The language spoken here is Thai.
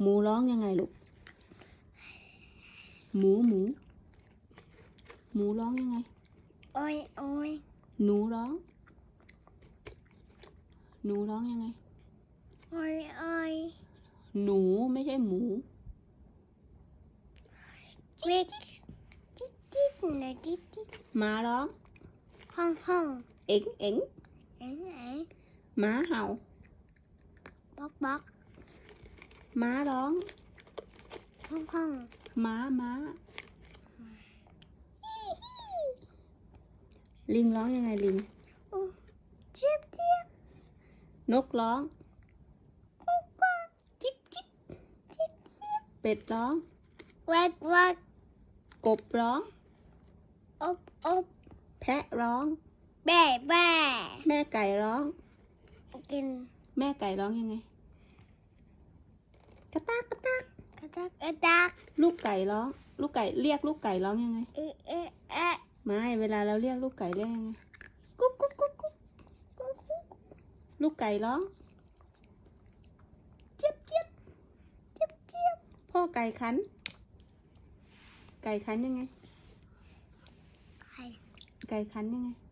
หมูร้องยังไงลูกหมูหมูหมูร้องยังไง โอ้ยโอ้ยหนูร้อง หนูร้องยังไง โอ้ยโอ้ยหนูไม่ใช่หมูวิกจิ๊ดจิ๊ดหน่อยจิ๊ดจิ๊ดหมาร้องห้องห้องเอ็งเอ็งเอ๋เอ๋หมาเห่าบ๊อกบ๊อก ม้าร้องห้องห้องม้าม้า ลิงร้องยังไงลิงจิ๊บจิ๊บนกร้องจิ๊บจิ๊บเป็ดร้องแวกแวักกบร้องอบอบแพะร้องแบ่แบ่แม่ไก่ร้องกินแม่ไก่ร้องยังไง กระตากกระตากกระตักกระตักลูกไก่ร้อง ลูกไก่เรียกลูกไก่ร้องยังไง เอะเอะเอะไม่เวลาเราเรียกลูกไก่เรียกยังไงกุ๊กกุ๊กกุ๊กกุ๊กลูกไก่ร้องเจี๊ยบเจี๊ยบจิ๊บจิ๊บพ่อไก่ขัน ไก่ขันยังไงไข่ไก่ขันยังไงอืม